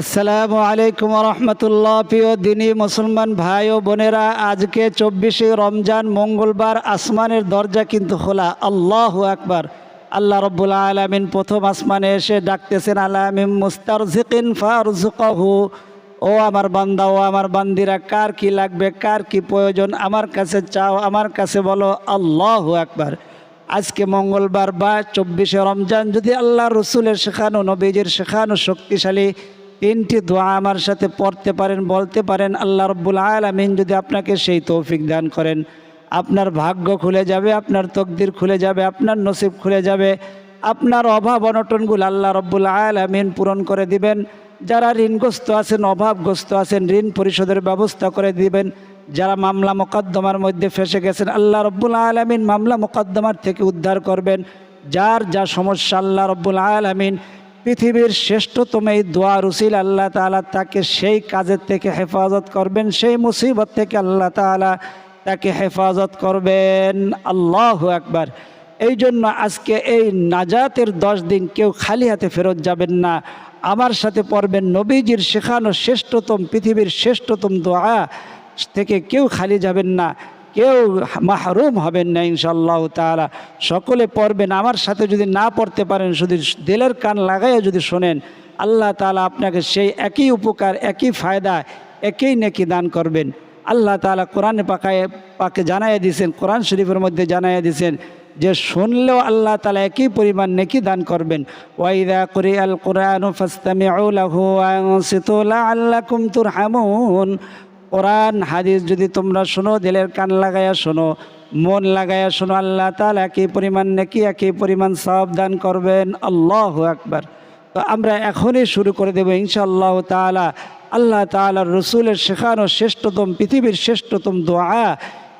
আসসালামু আলাইকুম রহমতুল্লাহ প্রিয় দিনী মুসলমান ভাই ও বোনেরা, আজকে চব্বিশে রমজান মঙ্গলবার আসমানের দরজা কিন্তু খোলা। আল্লাহ আকবার। আল্লাহ রব্বুল আলমিন প্রথম আসমানে এসে ডাকতেছেন আলামিম মুস্তার জিকিন ফারজুকাহু ও আমার বান্দা, ও আমার বান্দিরা, কার কি লাগবে, কার কি প্রয়োজন? আমার কাছে চাও, আমার কাছে বলো, আল্লাহ আকবার। আজকে মঙ্গলবার বা চব্বিশে রমজান যদি আল্লাহ রসুলের শেখানো, নবীজির শেখানো শক্তিশালী তিনটি দোয়া আমার সাথে পড়তে পারেন, বলতে পারেন, আল্লাহ রব্বুল আলমিন যদি আপনাকে সেই তৌফিক দান করেন। আপনার ভাগ্য খুলে যাবে, আপনার তকদির খুলে যাবে, আপনার নসিব খুলে যাবে। আপনার অভাব অনটনগুলো আল্লাহ রব্বুল আলমিন পূরণ করে দিবেন। যারা ঋণগ্রস্ত আছেন, অভাবগ্রস্ত আছেন, ঋণ পরিশোধের ব্যবস্থা করে দিবেন। যারা মামলা মোকদ্দমার মধ্যে ফেসে গেছেন, আল্লাহ রব্বুল আলমিন মামলা মোকদ্দমার থেকে উদ্ধার করবেন। যার যা সমস্যা, আল্লাহ রব্বুল আলমিন পৃথিবীর শ্রেষ্ঠতম এই দোয়া রুসিল আল্লাহ তালা তাকে সেই কাজের থেকে হেফাজত করবেন, সেই মুসিবত থেকে আল্লাহ তালা তাকে হেফাজত করবেন। আল্লাহ একবার এই জন্য আজকে এই নাজাতের দশ দিন কেউ খালি হাতে ফেরত যাবেন না। আমার সাথে পড়বেন নবীজির শেখানো শ্রেষ্ঠতম, পৃথিবীর শ্রেষ্ঠতম দোয়া থেকে কেউ খালি যাবেন না। কেউ মাহরুম হবেন না ইনশাল্লাহ তালা সকলে পড়বেন। আমার সাথে যদি না পড়তে পারেন, শুধু দিলের কান লাগাইয়া যদি শোনেন, আল্লাহ তালা আপনাকে সেই একই উপকার, একই ফায়দা, একই নেকি দান করবেন। আল্লাহ তালা কোরআন পাকায়, পাকে জানাইয়া দিয়েছেন, কোরআন শরীফের মধ্যে জানাইয়া দিয়েছেন যে, শুনলেও আল্লাহ তালা একই পরিমাণ নেকি দান করবেন। ওয়াইদা করি আল কোরআন ফাস্তামি আল্লাহ কুমতুর হামুন কোরআন, হাদিস যদি তোমরা শোনো, দিলের কান লাগাইয়া শোনো, মন লাগাইয়া শোনো, আল্লাহ তালা একই পরিমাণ নাকি একই পরিমাণ সব দান করবেন? আল্লাহ আকবার। তো আমরা এখনই শুরু করে দেবো ইনশাআল্লাহ তালা আল্লাহ তালার রসুলের শেখানো শ্রেষ্ঠতম, পৃথিবীর শ্রেষ্ঠতম দোয়া।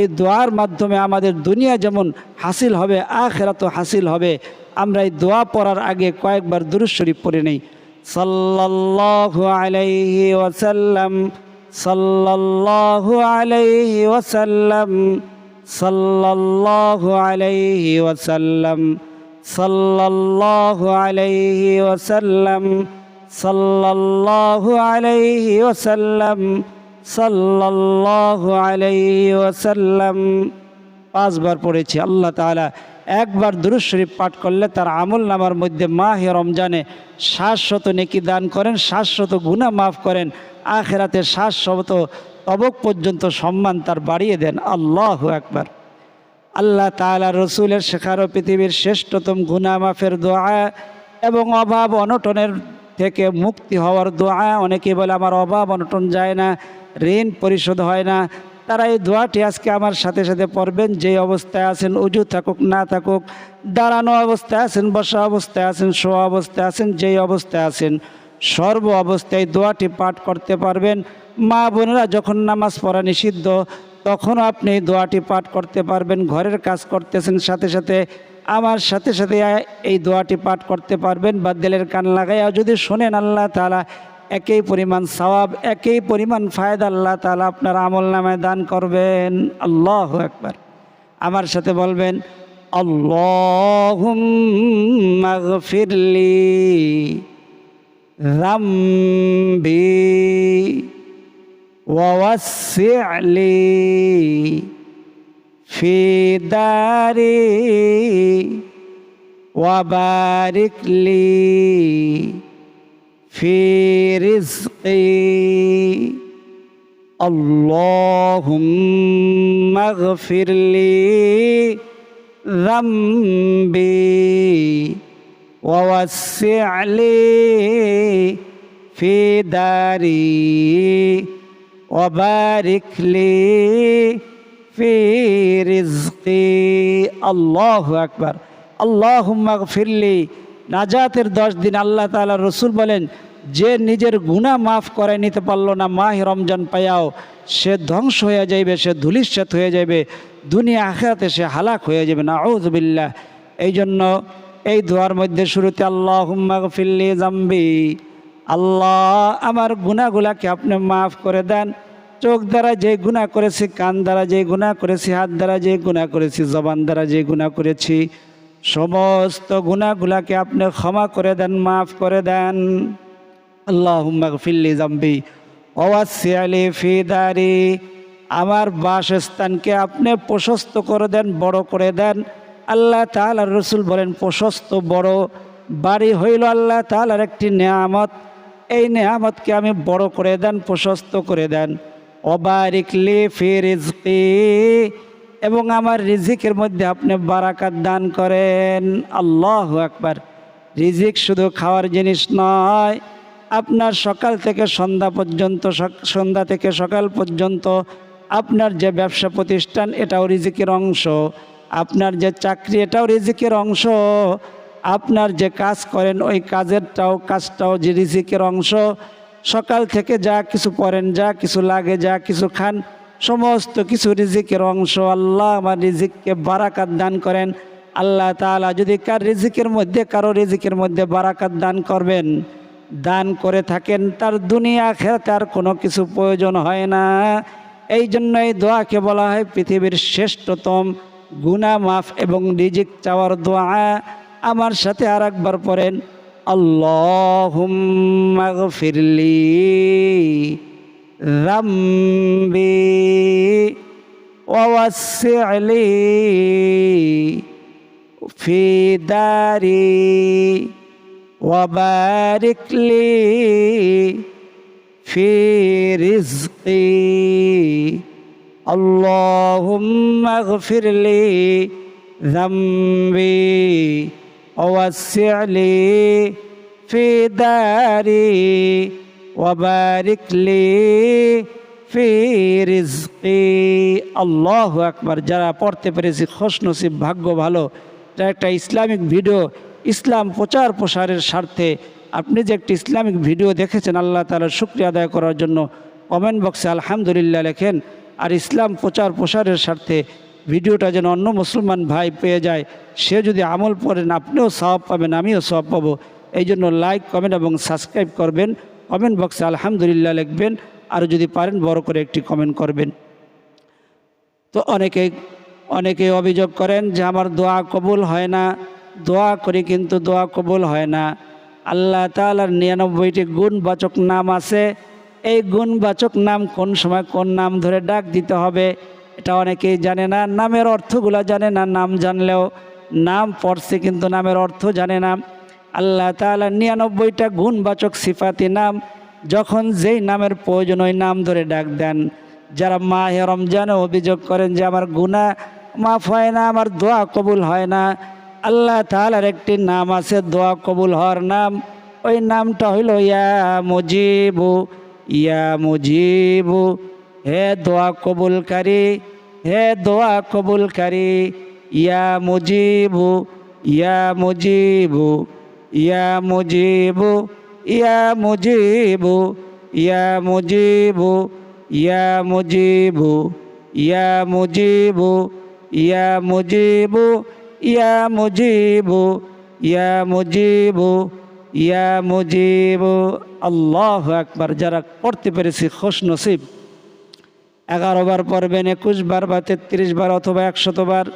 এই দোয়ার মাধ্যমে আমাদের দুনিয়া যেমন হাসিল হবে আখেরাত হাসিল হবে। আমরা এই দোয়া পড়ার আগে কয়েকবার দুরুশরীফ পড়ে নেই। সাল্লাল্লাহু আলাইহি ওয়াসাল্লাম। সাল্লাল্লাহু আলাইহি ওয়াসাল্লাম, সাল্লাল্লাহু আলাইহি ওয়াসাল্লাম, সাল্লাল্লাহু আলাইহি ওয়াসাল্লাম, সাল্লাল্লাহু আলাইহি ওয়াসাল্লাম, সাল্লাল্লাহু আলাইহি ওয়াসাল্লাম। পাঁচবার পড়েছি, আল্লাহ তাআলা একবার দুরুদ শরীফ পাঠ করলে তার আমল নামার মধ্যে মাহে রমজানে শাশ্বত নেকি দান করেন শাশ্বত গুনাহ মাফ করেন। আখেরাতে শাশ্বত তবক পর্যন্ত সম্মান তার বাড়িয়ে দেন। আল্লাহ একবার আল্লাহ তালা রসুলের শেখারও পৃথিবীর শ্রেষ্ঠতম গুনা মাফের দোয়া এবং অভাব অনটনের থেকে মুক্তি হওয়ার দোয়া। অনেকে বলে, আমার অভাব অনটন যায় না, ঋণ পরিশোধ হয় না। তারা এই দোয়াটি আজকে আমার সাথে সাথে পড়বেন। যে অবস্থায় আছেন, উজু থাকুক, না থাকুক, দাঁড়ানো অবস্থায় আছেন, বসা অবস্থায় আছেন, শোয়া অবস্থায় আছেন, যেই অবস্থায় আছেন সর্ব অবস্থায় দোয়াটি পাঠ করতে পারবেন। মা বোনেরা যখন নামাজ পড়া নিষিদ্ধ, তখনও আপনি দোয়াটি পাঠ করতে পারবেন, ঘরের কাজ করতেছেন সাথে সাথে আমার সাথে সাথে এই দোয়াটি পাঠ করতে পারবেন, বা দেলের কান লাগাইয়া যদি শোনেন আল্লাহ তালা একই পরিমাণ সওয়াব, একই পরিমাণ ফায়দা আল্লাহ তালা আপনার আমল নামায় দান করবেন। আল্লাহ একবার আমার সাথে বলবেন আল্লাহ ফিরলি ذنبي ووسع لي في داري وبارك لي في رزقي. اللهم اغفر لي ذنبي. ووسع لي في داري وبارك لي في رزقي الله أكبر اللهم اغفر لي নাজাতের দশ দিন আল্লাহ তাআলা রসুল বলেন যে নিজের গুণা মাফ করে নিতে পারলো না মাহ রমজান পায়াও সে ধ্বংস হয়ে যাইবে সে ধুলিশ্বাত হয়ে যাবে দুনিয়া আখেরাতে সে হালাক হয়ে যাবে না আউজবিল্লাহ এই জন্য এই দোয়ার মধ্যে শুরুতে আল্লাহ ফিল্লি জাম্বি আল্লাহ, আমার গুণাগুলাকে আপনি মাফ করে দেন। চোখ দ্বারা যে গুণা করেছি, কান দ্বারা যে গুণা করেছি, হাত দ্বারা যে গুণা করেছি, জবান দ্বারা যে গুণা করেছি, সমস্ত গুণাগুলাকে আপনি ক্ষমা করে দেন, মাফ করে দেন। আল্লাহুম্মা গফিরলি জাম্বি ওয়াসিআলি ফি দারি, আমার বাসস্থানকে আপনি প্রশস্ত করে দেন, বড় করে দেন। আল্লাহ তাআলার রসুল বলেন, প্রশস্ত বড় বাড়ি হইল আল্লাহ তাআলার একটি নেয়ামত। এই নেয়ামতকে আমি বড় করে দেন, প্রশস্ত করে দেন। অবারিকলি ফি এবং আমার রিজিকের মধ্যে আপনি বারাকাত দান করেন। আল্লাহ একবার রিজিক শুধু খাওয়ার জিনিস নয়, আপনার সকাল থেকে সন্ধ্যা পর্যন্ত সন্ধ্যা থেকে সকাল পর্যন্ত আপনার যে ব্যবসা প্রতিষ্ঠান, এটাও রিজিকের অংশ। আপনার যে চাকরি, এটাও রিজিকের অংশ। আপনার যে কাজ করেন, ওই কাজেরটাও, কাজটাও যে রিজিকের অংশ। সকাল থেকে যা কিছু পড়েন, যা কিছু লাগে, যা কিছু খান, সমস্ত কিছু রিজিকের অংশ। আল্লাহ আমার রিজিককে বারাকাত দান করেন। আল্লাহ তাআলা যদি কার রিজিকের মধ্যে, কারও রিজিকের মধ্যে বারাকাত দান করবেন, দান করে থাকেন, তার দুনিয়া খেতে আর কোনো কিছু প্রয়োজন হয় না। এই জন্য এই দোয়াকে বলা হয় পৃথিবীর শ্রেষ্ঠতম গুনা মাফ এবং রিজিক চাওয়ার দোয়া আমার সাথে আর একবার পড়েন আল্লাহুম্মা গফিরলি ذنبي ووسع لي في داري وبارك لي في رزقي اللهم اغفر لي ذنبي ووسع لي في داري وبارك لي في رزقي আল্লাহ আকবার যারা পড়তে পেরেছি খোশ নসিব ভাগ্য ভালো এটা একটা ইসলামিক ভিডিও ইসলাম প্রচার প্রসারের স্বার্থে আপনি যে একটি ইসলামিক ভিডিও দেখেছেন আল্লাহ তালার শুক্রিয়া আদায় করার জন্য কমেন্ট বক্সে আলহামদুলিল্লাহ লেখেন আর ইসলাম প্রচার প্রসারের স্বার্থে ভিডিওটা যেন অন্য মুসলমান ভাই পেয়ে যায়, সে যদি আমল করেন আপনিও সব পাবেন, আমিও সব পাবো। এই জন্য লাইক কমেন্ট এবং সাবস্ক্রাইব করবেন। কমেন্ট বক্সে আলহামদুলিল্লাহ লিখবেন। আর যদি পারেন, বড় করে একটি কমেন্ট করবেন। তো অনেকে অনেকে অভিযোগ করেন যে আমার দোয়া কবুল হয় না। দোয়া করি কিন্তু দোয়া কবুল হয় না। আল্লাহ তালার নিরানব্বইটি গুণবাচক নাম আছে। এই গুণবাচক নাম কোন সময় কোন নাম ধরে ডাক দিতে হবে এটা অনেকেই জানে না। নামের অর্থগুলো জানে না, নাম জানলেও নাম পড়ছে কিন্তু নামের অর্থ জানে না। আল্লাহ তালা নিরানব্বইটা গুণবাচক সিফাতি নাম, যখন যেই নামের প্রয়োজন ওই নাম ধরে ডাক দেন। যারা মাহে রমজানে অভিযোগ করেন যে আমার গুণা মাফ হয় না, আমার দোয়া কবুল হয় না, আল্লাহ তালার একটি নাম আছে দোয়া কবুল হওয়ার নাম। ওই নামটা হইল ইয়া মুজিবু। ইয়া মুজিবু হে দোয়া কবুলকারী হে দোয়া কবুলকারী ইয়া মুজিবু ইয়া মুজিবু ইয়া মুজিবু ইয়া মুজিবু ইয়া মুজিবু ইয়া মুজিবু ইয়া মুজিবু ইয়া মুজিবু ইয়া মুজিবু ইয়া মুজিবু ইয়া মুজিব, আল্লাহ একবার যারা পড়তে পেরেছি খোশ নসিব এগারো বার পড়বেন, একুশ বার বা তেত্রিশ বার অথবা একশত বার।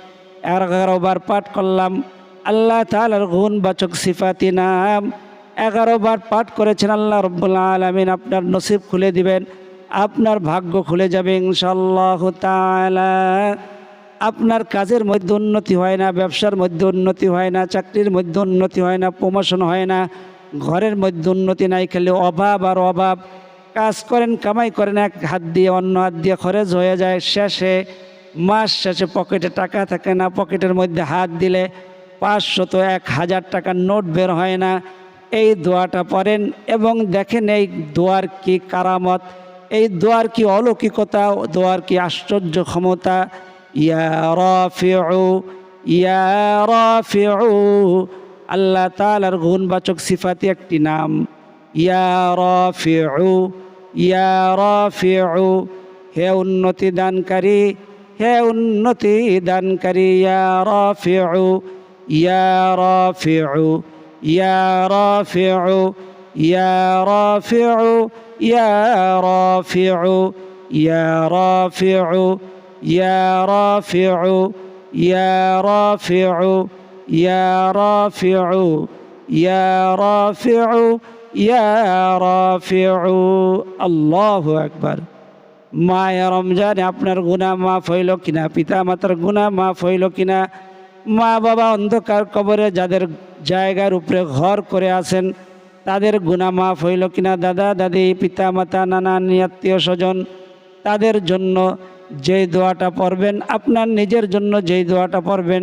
এগারো বার পাঠ করলাম, আল্লাহ তালার গুণবাচক সিফাতি নাম। এগারো বার পাঠ করেছেন আল্লাহ রব্বুল্লা আলমিন, আপনার নসিব খুলে দিবেন, আপনার ভাগ্য খুলে যাবে ইনশাল্লাহ আপনার কাজের মধ্যে উন্নতি হয় না, ব্যবসার মধ্যে উন্নতি হয় না, চাকরির মধ্যে উন্নতি হয় না, প্রমোশন হয় না। ঘরের মধ্যে উন্নতি নাই, খালি অভাব আর অভাব। কাজ করেন, কামাই করেন, এক হাত দিয়ে, অন্য হাত দিয়ে খরচ হয়ে যায়। শেষে, মাস শেষে পকেটে টাকা থাকে না, পকেটের মধ্যে হাত দিলে পাঁচশত এক হাজার টাকার নোট বের হয় না। এই দোয়াটা পড়েন এবং দেখেন এই দোয়ার কি কারামত, এই দোয়ার কি অলৌকিকতা, দোয়ার কি আশ্চর্য ক্ষমতা। ইয়া রাফিউ ইয়া রাফিউ আল্লাহ তালার গুণবাচক সিফাতি একটি নাম। ইয়া রাফিউ ইয়া রাফিউ, হে উন্নতি দানকারী, হে উন্নতি দানকারী, ইয়া রাফিউ ইয়া রাফিউ ইয়া রাফিউ ইয়া রাফিউ ইয়া রাফিউ ইয়া রাফিউ ইয়া রাফিউ ইয়া রাফিউ। ইয়া রাফিউ ইয়া রাফিউ ইয়া রাফিউ আল্লাহু আকবার। মায়া রমজানে আপনার গুনাহ মাফ হইল কিনা? পিতা মাতার গুনাহ মাফ হইল কিনা? মা বাবা অন্ধকার কবরে যাদের জায়গার উপরে ঘর করে আছেন, তাদের গুনাহ মাফ হইল কিনা? দাদা, দাদি, পিতা মাতা নানা, আত্মীয় স্বজন, তাদের জন্য যেই দোয়াটা পড়বেন, আপনার নিজের জন্য যেই দোয়াটা পড়বেন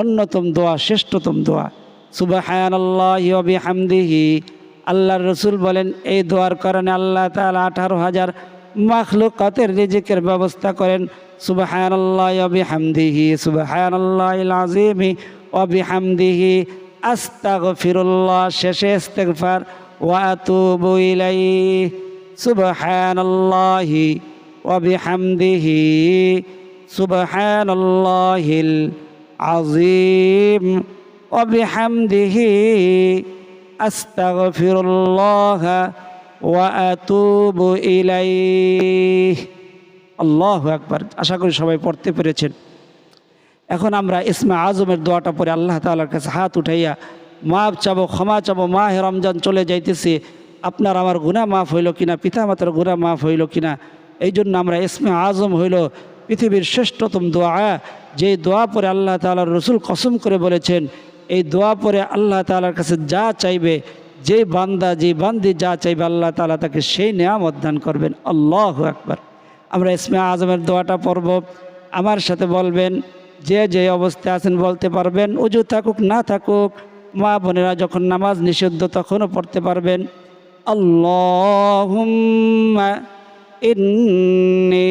অন্যতম দোয়া, শ্রেষ্ঠতম দোয়া। সুবাহান আল্লাহবি হামদিহি আল্লাহ রসুল বলেন, এই দোয়ার কারণে আল্লাহ তালা আঠারো হাজার মাখলুকাতের রিজিকের ব্যবস্থা করেন। সুবাহান আল্লাহবি হামদিহি সুবাহান আল্লাহ আজিমি অবি আস্তাগ ফিরুল্লাহ শেষে ইস্তেকফার ওয়াতুবু ইলাই সুবহান আল্লাহি ওয়াবিহামদিহি সুবহান আল্লাহিল العظيم وبحمده أستغفر الله وأتوب إليه আল্লাহ আকবার আশা করি সবাই পড়তে পেরেছেন এখন আমরা ইসমা আজমের দোয়াটা পরে আল্লাহ তাআলার কাছে হাত উঠাইয়া মাপ চাবো ক্ষমা চাবো মাহে রমজান চলে যাইতেছে আপনার আমার গুনাহ মাফ হইল কিনা পিতা মাতার গুনাহ মাফ হইল কিনা এই জন্য আমরা ইসমে আজম হইল পৃথিবীর শ্রেষ্ঠতম দোয়া, যেই দোয়া পরে আল্লাহ তালার রসুল কসম করে বলেছেন, এই দোয়া পরে আল্লাহ তালার কাছে যা চাইবে যে বান্দা যে বান্দি যা চাইবে, আল্লাহ তালা তাকে সেই নেয়া দান করবেন। আল্লাহ একবার আমরা ইসমে আজমের দোয়াটা পড়ব। আমার সাথে বলবেন, যে যে অবস্থায় আছেন বলতে পারবেন উজু থাকুক, না থাকুক, মা বোনেরা যখন নামাজ নিষিদ্ধ তখনও পড়তে পারবেন। আল্লাহ ইন্নী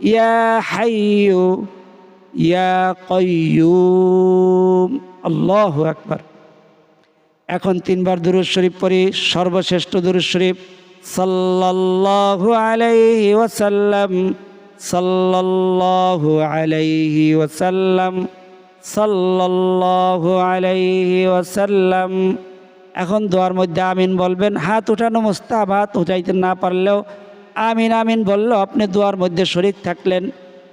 يا حي يا قيوم الله أكبر এখন তিনবার দুরুদ শরীফ পড়ি সর্বশ্রেষ্ঠ দুরুদ শরীফ সাল্লাল্লাহু আলাইহি ওয়াসাল্লাম সাল্লাল্লাহু আলাইহি ওয়াসাল্লাম সাল্লাল্লাহু আলাইহি ওয়াসাল্লাম এখন দোয়ার মধ্যে আমিন বলবেন হাত উঠানো মোস্তাব হাত উঠাইতে না পারলেও আমিন আমিন বলল, আপনি দোয়ার মধ্যে শরিক থাকলেন।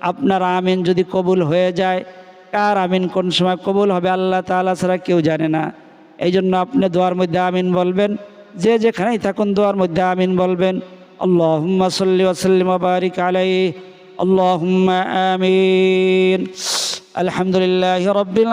আপনার আমিন যদি কবুল হয়ে যায়, কার আমিন কোন সময় কবুল হবে আল্লাহ তালা ছাড়া কেউ জানে না। এই জন্য আপনি দোয়ার মধ্যে আমিন বলবেন। যে যেখানেই থাকুন দোয়ার মধ্যে আমিন বলবেন। আল্লাহুম্মা সাল্লি ওয়াসাল্লিম বারিক আলাই আল্লাহ আমিন। আলহামদুলিল্লাহ রবিল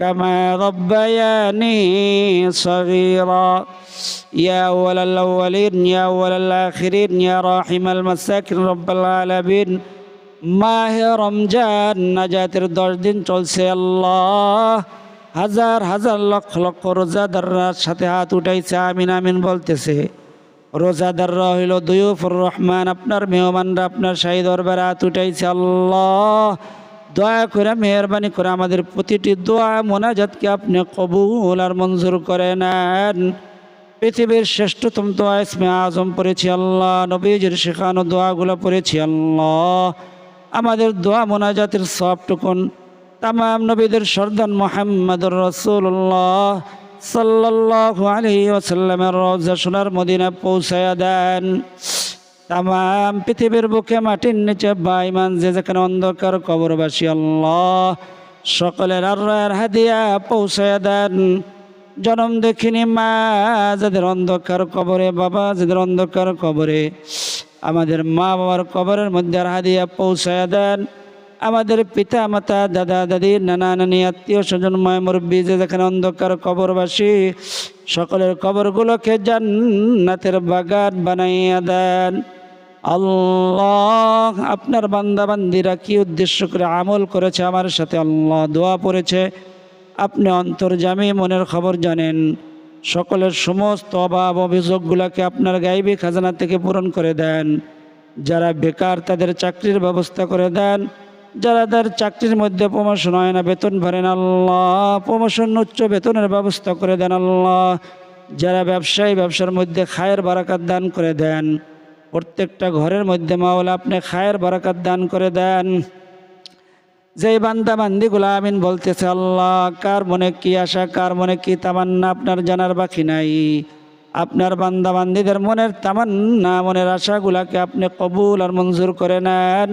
كما ربياني صغيرا يا أول الأولين يا أول الآخرين يا راحم المساكن رب العالمين মাহে রমজান নাজাতের দশ দিন চলছে আল্লাহ হাজার হাজার লক্ষ লক্ষ রোজাদাররা সাথে হাত উঠাইছে আমিন আমিন বলতেছে রোজাদাররা হইল দুয়ুফুর রহমান আপনার মেহমানরা আপনার শাহী দরবারে হাত উঠাইছে আল্লাহ দয়া করে মেহরবানি করে আমাদের প্রতিটি দোয়া মোনাজাতকে আপনি কবুল আর মঞ্জুর করে নেন। পৃথিবীর শ্রেষ্ঠতম দোয়া ইসমে আজম পড়েছি আল্লাহ, নবীজির শেখানো দোয়াগুলো পড়েছি আল্লাহ। আমাদের দোয়া মোনাজাতের সবটুকুন তামাম নবীদের সর্দান মোহাম্মদুর রসুল্লাহ সাল্লাল্লাহু আলাইহি ওয়াসাল্লামের রওজা সোনার মদিনা পৌঁছায়া দেন। তাম পৃথিবীর বুকে, মাটির নিচে, বাইমান, যে যেখানে অন্ধকার, কবরবাসী আল্লাহ সকলের আর হাদিয়া পৌঁছায়া দেন। জনম দেখিনি মা, যাদের অন্ধকার কবরে, বাবা যাদের অন্ধকার কবরে, আমাদের মা বাবার কবরের মধ্যে আর হাদিয়া পৌঁছায়া দেন। আমাদের পিতা, মাতা, দাদা, দাদি, নানা, নানি, আত্মীয় স্বজন মায় মুরব্বী, যে যেখানে অন্ধকার কবরবাসী, সকলের কবরগুলোকে জান্নাতের বাগান বানাইয়া দেন। আল্লাহ আপনার বান্দাবান্দিরা কি উদ্দেশ্য করে আমল করেছে আমার সাথে? আল্লাহ দোয়া পড়েছে। আপনি অন্তর্জামী মনের খবর জানেন। সকলের সমস্ত অভাব অভিযোগগুলোকে আপনার গাইবী খাজানা থেকে পূরণ করে দেন। যারা বেকার তাদের চাকরির ব্যবস্থা করে দেন। যারা তার চাকরির মধ্যে প্রমোশন হয় না, বেতন ভরেন আল্লাহ প্রমোশন উচ্চ বেতনের ব্যবস্থা করে দেন, আল্লাহ। যারা ব্যবসায়ী, ব্যবসার মধ্যে খায়ের বারাকাত দান করে দেন। প্রত্যেকটা ঘরের মধ্যে মাওলা আপনি খায়ের বারাকাত দান করে দেন। যেই বান্দা বান্দিগুলো আমিন বলতেছে, আল্লাহ, কার মনে কি আশা, কার মনে কি তামান্না আপনার জানার বাকি নাই? আপনার বান্দা বান্দিদের মনের তামান্না, মনের আশাগুলাকে আপনি কবুল আর মঞ্জুর করে নেন।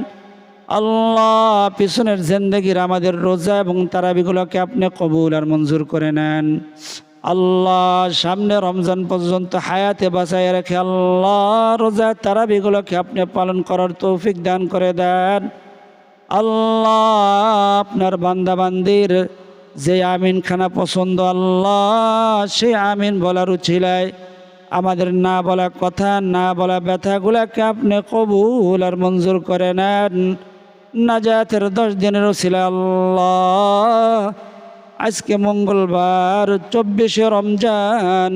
আল্লাহ, পিছনের জেন্দেগির আমাদের রোজা এবং তারাবিগুলোকে আপনি কবুল আর মঞ্জুর করে নেন। আল্লাহ সামনে রমজান পর্যন্ত হায়াতে বাঁচাই রেখে আল্লাহ রোজা তারাবিগুলোকে আপনি পালন করার তৌফিক দান করে দেন। আল্লাহ আপনার বান্দাবান্দির যে আমিন খানা পছন্দ, আল্লাহ সে আমিন বলার উচিলায়। আমাদের না বলা কথা, না বলা ব্যথাগুলাকে আপনি কবুল আর মঞ্জুর করে নেন। না নাজাতের দশ দিনেরও উচিলা আল্লাহ আজকে মঙ্গলবার চব্বিশে রমজান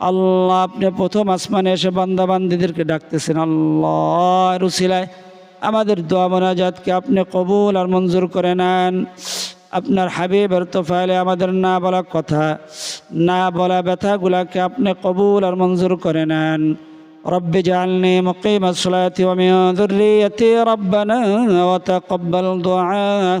আল্লাহ আপনি প্রথম আসমানে এসে বান্দাবান্দিদেরকে ডাকতেছেন আল্লাহ রুসিলায় আমাদের দোয়া মোনাজাতকে আপনি কবুল আর মঞ্জুর করে নেন আপনার হাবিবের তোফাইলে আমাদের না বলা কথা না বলা ব্যথাগুলাকে আপনি কবুল আর মঞ্জুর করে নেন رب اجعلني مقيم الصلاة ومن ذريتي ربنا وتقبل دعاء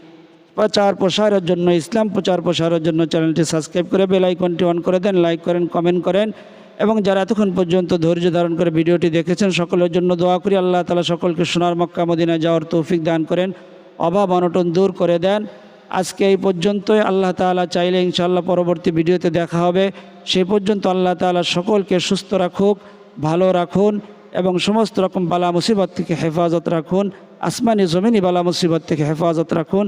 প্রচার প্রসারের জন্য, ইসলাম প্রচার প্রসারের জন্য চ্যানেলটি সাবস্ক্রাইব করে বেল আইকনটি অন করে দেন, লাইক করেন, কমেন্ট করেন এবং যারা এতক্ষণ পর্যন্ত ধৈর্য ধারণ করে ভিডিওটি দেখেছেন, সকলের জন্য দোয়া করি, আল্লাহ তালা সকলকে সোনার মক্কা মদিনায় যাওয়ার তৌফিক দান করেন, অভাব অনটন দূর করে দেন। আজকে এই পর্যন্তই, আল্লাহ তাআলা চাইলে ইনশাআল্লাহ পরবর্তী ভিডিওতে দেখা হবে। সেই পর্যন্ত আল্লাহ তাআলা সকলকে সুস্থ রাখুক, ভালো রাখুন এবং সমস্ত রকম বালা মুসিবত থেকে হেফাজত রাখুন, আসমানি জমিনি বালা মুসিবত থেকে হেফাজত রাখুন।